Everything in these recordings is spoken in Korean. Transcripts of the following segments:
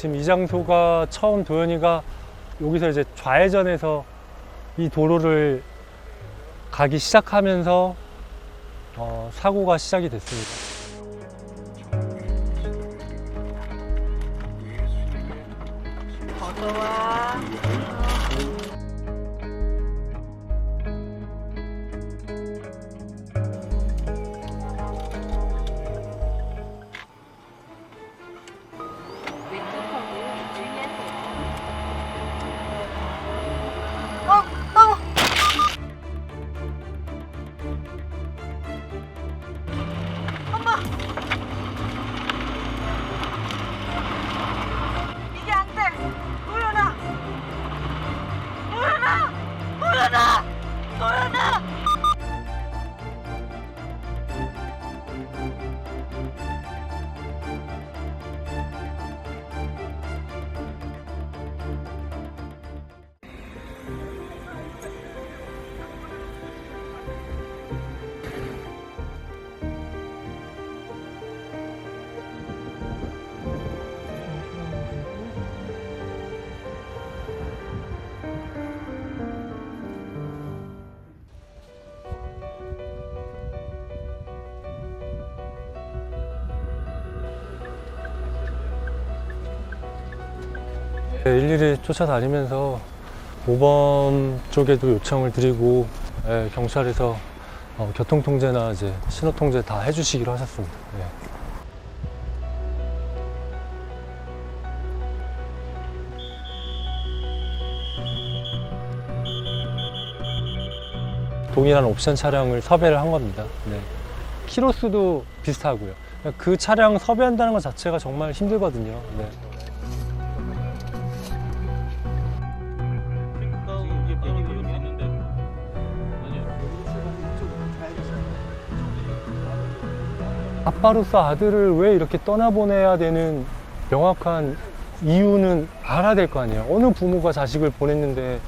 지금 이 장소가 처음 도현이가 여기서 이제 좌회전해서 이 도로를 가기 시작하면서 어, 사고가 시작이 됐습니다. 일일이 쫓아다니면서 모범 쪽에도 요청을 드리고 예, 경찰에서 어, 교통통제나 이제 신호통제 다 해주시기로 하셨습니다. 예. 동일한 옵션 차량을 섭외를 한 겁니다. 네. 키로수도 비슷하고요. 그 차량 섭외한다는 것 자체가 정말 힘들거든요. 네. 아빠로서 아들을 왜 이렇게 떠나보내야 되는 명확한 이유는 알아야 될 거 아니에요. 어느 부모가 자식을 보냈는데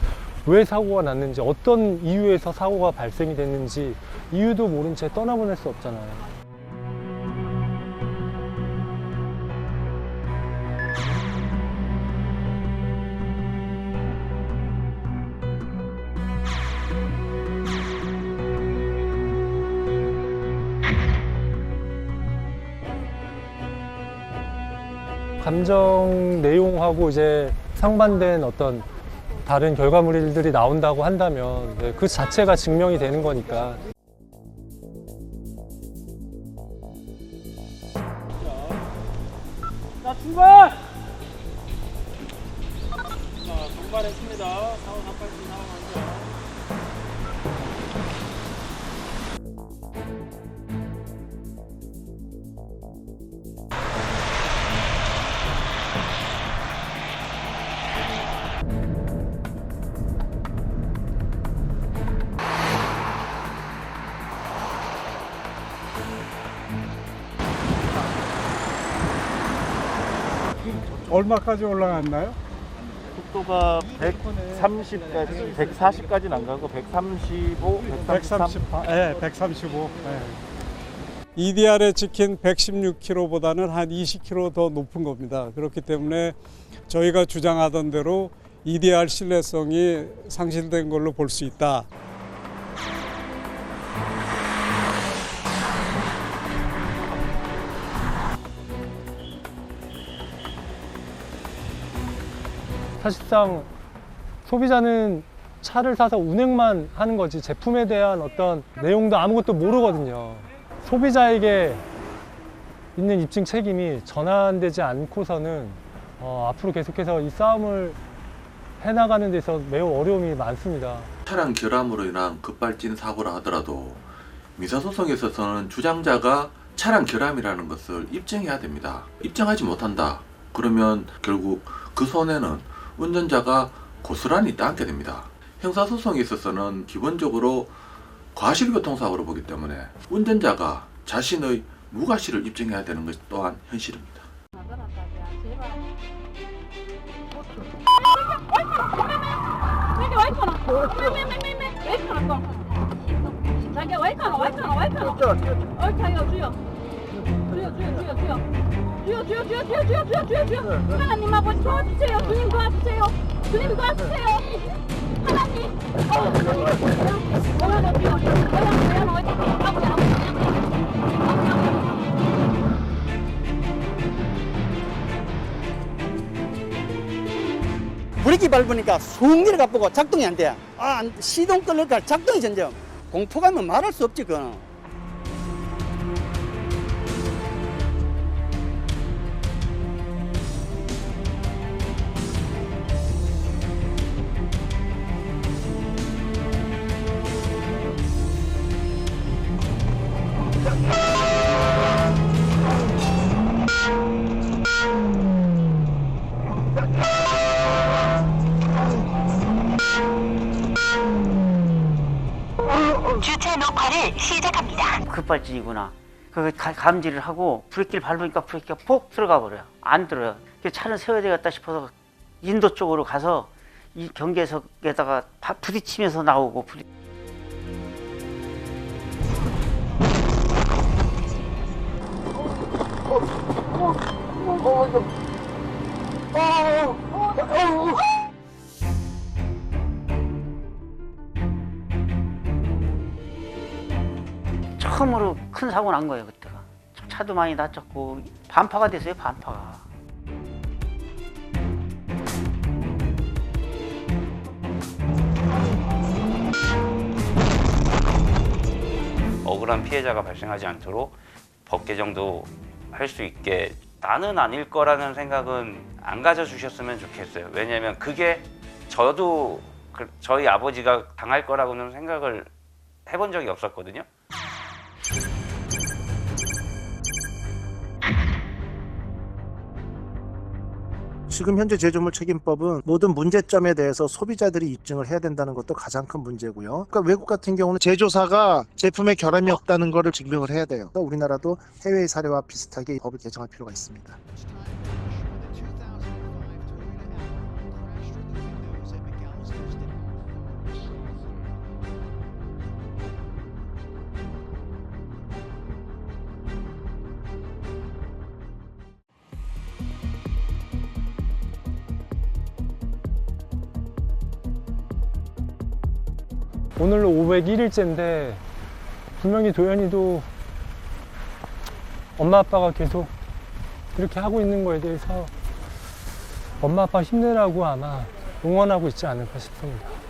왜 사고가 났는지, 어떤 이유에서 사고가 발생이 됐는지 이유도 모른 채 떠나보낼 수 없잖아요. 감정 내용하고 이제 상반된 어떤 다른 결과물들이 나온다고 한다면 네, 그 자체가 증명이 되는 거니까 자 출발! 자 출발했습니다. 상황 한발씩 나와가지 얼마까지 올라갔나요? 속도가 130까지, 140까지는 안 가고 135, 133. 138, 예, 135. 예. EDR에 찍힌 116km보다는 한 20km 더 높은 겁니다. 그렇기 때문에 저희가 주장하던 대로 EDR 신뢰성이 상실된 걸로 볼 수 있다. 사실상 소비자는 차를 사서 운행만 하는 거지 제품에 대한 어떤 내용도 아무것도 모르거든요. 소비자에게 있는 입증 책임이 전환되지 않고서는 어, 앞으로 계속해서 이 싸움을 해나가는 데서 매우 어려움이 많습니다. 차량 결함으로 인한 급발진 사고라 하더라도 민사소송에 있어서는 주장자가 차량 결함이라는 것을 입증해야 됩니다. 입증하지 못한다. 그러면 결국 그 손해는 운전자가 고스란히 따게 됩니다. 형사소송에 있어서는 기본적으로 과실교통사고로 보기 때문에 운전자가 자신의 무과실을 입증해야 되는 것 또한 현실입니다. 어 주여. 주여 주여 주여 주여 주여 주여 주여 주여 주여 주여 주여 하나님 아버지 도와주세요 주님 도와주세요 주님 도와주세요 하나님 어 주님 어여 주여 어여 어여 어여 아버지 아버지 브레이크 밟으니까 숭기를 가보고 작동이 안 돼. 아, 안- 시동 끌니까 작동이 전점. 공포감은 말할 수 없지, 그거는. 주차 녹화를 시작합니다. 급발진이구나. 그 가- 감지를 하고 브레이크를 밟으니까 브레이크가 폭 들어가 버려요. 안 들어요. 차는 세워야 되겠다 싶어서 인도 쪽으로 가서 이 경계석에다가 바- 부딪히면서 나오고 부딪... 처음으로 큰 사고 난 거예요 그때가. 차도 많이 다쳤고 반파가 됐어요 반파가. 억울한 피해자가 발생하지 않도록 법 개정도 할 수 있게 나는 아닐 거라는 생각은 안 가져주셨으면 좋겠어요. 왜냐하면 그게 저도 그- 저희 아버지가 당할 거라고는 생각을 해본 적이 없었거든요. 지금 현재 제조물 책임법은 모든 문제점에 대해서 소비자들이 입증을 해야 된다는 것도 가장 큰 문제고요. 그러니까 외국 같은 경우는 제조사가 제품에 결함이 없다는 것을 증명을 해야 돼요. 우리나라도 해외의 사례와 비슷하게 법을 개정할 필요가 있습니다. 오늘로 501일째인데 분명히 도현이도 엄마 아빠가 계속 이렇게 하고 있는 거에 대해서 엄마 아빠 힘내라고 아마 응원하고 있지 않을까 싶습니다. 네.